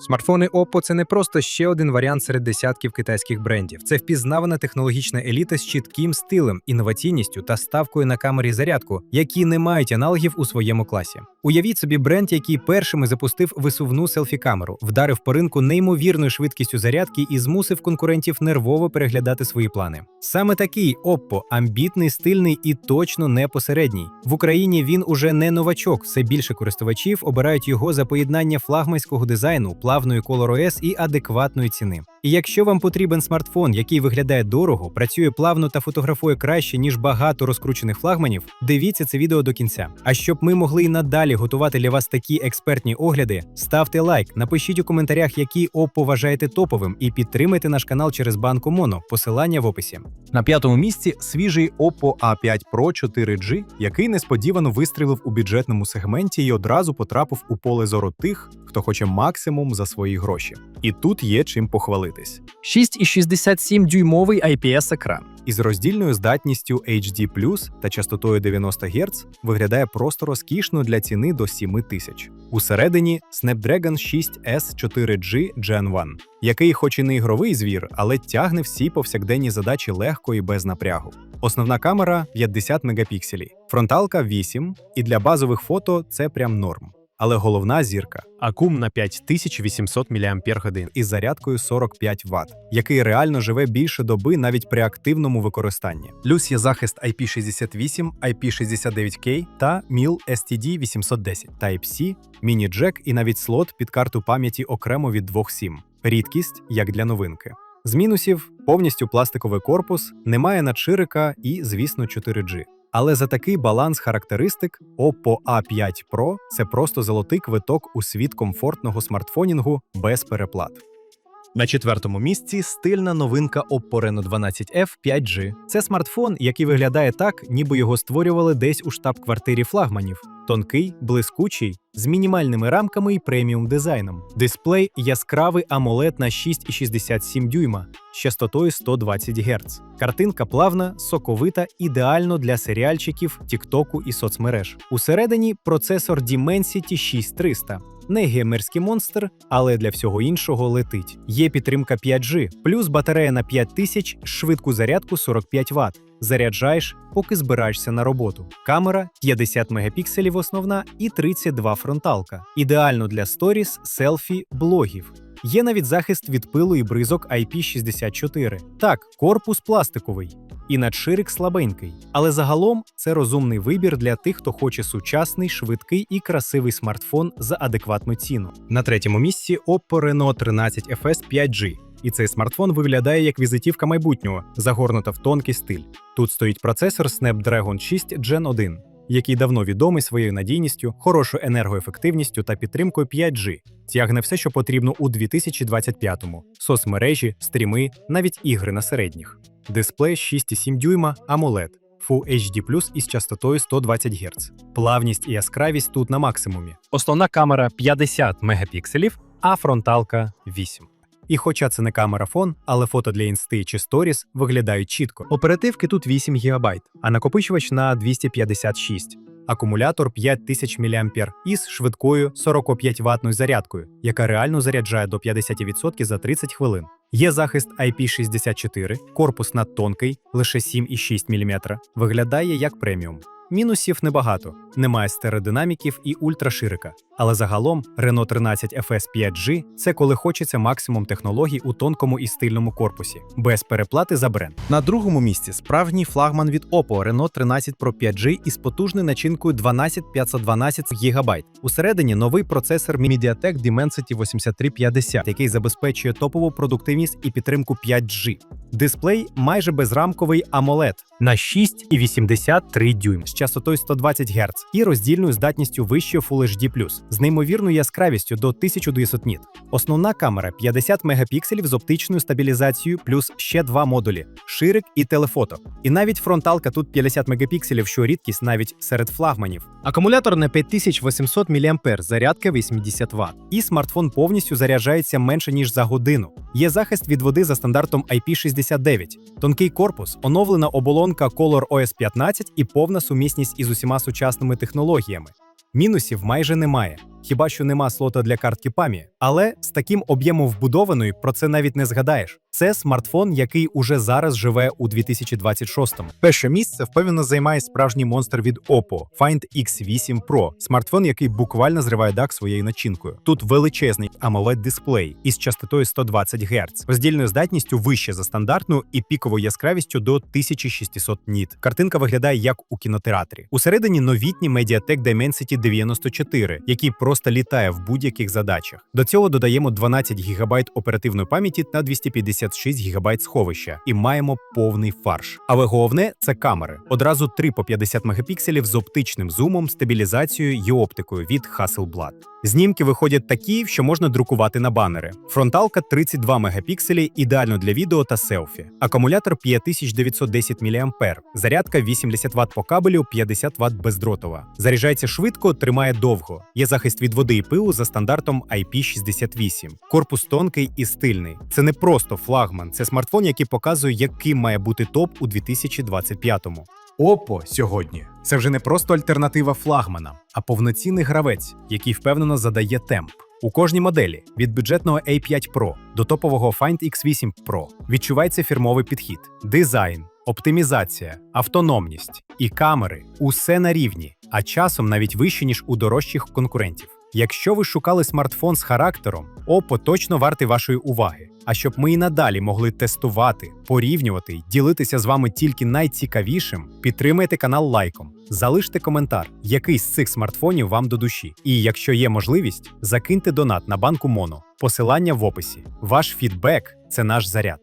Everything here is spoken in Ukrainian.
Смартфони Oppo – це не просто ще один варіант серед десятків китайських брендів. Це впізнавана технологічна еліта з чітким стилем, інноваційністю та ставкою на камері зарядку, які не мають аналогів у своєму класі. Уявіть собі бренд, який першими запустив висувну селфі-камеру, вдарив по ринку неймовірною швидкістю зарядки і змусив конкурентів нервово переглядати свої плани. Саме такий Oppo – амбітний, стильний і точно не посередній. В Україні він уже не новачок. Все більше користувачів обирають його за поєднання флагманського дизайну, плавної кольору S і адекватної ціни. І якщо вам потрібен смартфон, який виглядає дорого, працює плавно та фотографує краще ніж багато розкручених флагманів, дивіться це відео до кінця. А щоб ми могли й надалі готувати для вас такі експертні огляди, ставте лайк, напишіть у коментарях, який Oppo вважаєте топовим, і підтримайте наш канал через банку Mono. Посилання в описі. На п'ятому місці свіжий Oppo A5 Pro 4G, який несподівано вистрілив у бюджетному сегменті і одразу потрапив у поле зору тих, хто хоче максимум за свої гроші. І тут є чим похвалитись. 6,67 дюймовий IPS екран. Із роздільною здатністю HD+, та частотою 90 Гц виглядає просто розкішно для ціни до 7 тисяч. Усередині Snapdragon 6S 4G Gen 1, який хоч і не ігровий звір, але тягне всі повсякденні задачі легко і без напрягу. Основна камера 50 мегапікселів, фронталка 8, і для базових фото це прям норм. Але головна зірка Акум на 5800 мАч. із зарядкою 45 Вт, який реально живе більше доби навіть при активному використанні. Плюс є захист IP68, IP69K та MIL STD 810, Type-C, міні-джек і навіть слот під карту пам'яті окремо від двох SIM. Рідкість як для новинки. З мінусів повністю пластиковий корпус, немає надширика і, звісно, 4G. Але за такий баланс характеристик Oppo A5 Pro це просто золотий квиток у світ комфортного смартфонінгу без переплат. На четвертому місці стильна новинка Oppo Reno 12F 5G. Це смартфон, який виглядає так, ніби його створювали десь у штаб-квартирі флагманів. Тонкий, блискучий, з мінімальними рамками і преміум дизайном. Дисплей яскравий AMOLED на 6,67 дюйма з частотою 120 Гц. Картинка плавна, соковита, ідеально для серіальчиків, тіктоку і соцмереж. Усередині процесор Dimensity 6300. Не геймерський монстр, але для всього іншого летить. Є підтримка 5G, плюс батарея на 5000, швидку зарядку 45 Вт. Заряджаєш, поки збираєшся на роботу. Камера 50 мегапікселів основна і 32 фронталка. Ідеально для сторіс, селфі, блогів. Є навіть захист від пилу і бризок IP64. Так, корпус пластиковий. І надширик слабенький. Але загалом це розумний вибір для тих, хто хоче сучасний, швидкий і красивий смартфон за адекватну ціну. На третьому місці Oppo Reno 13 FS 5G. І цей смартфон виглядає як візитівка майбутнього, загорнута в тонкий стиль. Тут стоїть процесор Snapdragon 6 Gen 1, який давно відомий своєю надійністю, хорошою енергоефективністю та підтримкою 5G. Тягне все, що потрібно у 2025-му: соцмережі, стріми, навіть ігри на середніх. Дисплей 6,7 дюйма AMOLED, Full HD+, із частотою 120 Гц. Плавність і яскравість тут на максимумі. Основна камера 50 мегапікселів, а фронталка 8. І хоча це не камера фон, але фото для інсти чи сторіс виглядають чітко. Оперативки тут 8 ГБ, а накопичувач на 256. Акумулятор 5000 мА із швидкою 45 ватною зарядкою, яка реально заряджає до 50% за 30 хвилин. Є захист IP64, корпус надтонкий, лише 7,6 мм, виглядає як преміум. Мінусів небагато, немає стереодинаміків і ультраширика. Але загалом Renault 13 FS 5G це коли хочеться максимум технологій у тонкому і стильному корпусі, без переплати за бренд. На другому місці справжній флагман від Oppo Reno 13 Pro 5G із потужною начинкою 12512 ГБ. Усередині новий процесор MediaTek Dimensity 8350, який забезпечує топову продуктивність і підтримку 5G. Дисплей майже безрамковий AMOLED на 6,83 дюйм з частотою 120 Гц і роздільною здатністю вищої Full HD+, з неймовірною яскравістю до 1200 ніт. Основна камера 50 мегапікселів з оптичною стабілізацією, плюс ще два модулі ширик і телефото. І навіть фронталка тут 50 мегапікселів, що рідкість навіть серед флагманів. акумулятор на 5800 мАч, зарядка 80 Вт. І смартфон повністю заряджається менше ніж за годину. Є захист від води за стандартом IP69, тонкий корпус, оновлена оболонка Color OS 15 і повна сумісність із усіма сучасними технологіями. Мінусів майже немає. Хіба що нема слота для картки пам'яті. Але з таким об'ємом вбудованої про це навіть не згадаєш. Це смартфон, який уже зараз живе у 2026-му. Перше місце впевнено займає справжній монстр від Oppo Find X8 Pro, смартфон, який буквально зриває дах своєю начинкою. Тут величезний amoled дисплей із частотою 120 Гц, роздільною здатністю вище за стандартну і піковою яскравістю до 1600 ніт. Картинка виглядає як у кінотеатрі. Усередині новітній Mediatek Dimensity 94, який просто літає в будь-яких задачах. До цього додаємо 12 ГБ оперативної пам'яті та 256 ГБ сховища, і маємо повний фарш. Але головне це камери. Одразу 3 по 50 мегапікселів з оптичним зумом, стабілізацією і оптикою від Hasselblad. Знімки виходять такі, що можна друкувати на банери. Фронталка 32 мегапікселі, ідеально для відео та селфі. Акумулятор 5910 мА. Зарядка 80 Вт по кабелю, 50 Вт бездротова. Заряджається швидко, тримає довго. Є захист від води і пилу за стандартом IP68. Корпус тонкий і стильний. Це не просто флагман, це смартфон, який показує, яким має бути топ у 2025-му. Oppo сьогодні це вже не просто альтернатива флагмана, а повноцінний гравець, який впевнено задає темп. У кожній моделі від бюджетного A5 Pro до топового Find X8 Pro відчувається фірмовий підхід, дизайн, оптимізація, автономність і камери усе на рівні, а часом навіть вище ніж у дорожчих конкурентів. Якщо ви шукали смартфон з характером, Oppo точно вартий вашої уваги. А щоб ми і надалі могли тестувати, порівнювати й ділитися з вами тільки найцікавішим, підтримайте канал лайком, залиште коментар, який з цих смартфонів вам до душі. І якщо є можливість, закиньте донат на банку Моно. Посилання в описі. Ваш фідбек це наш заряд.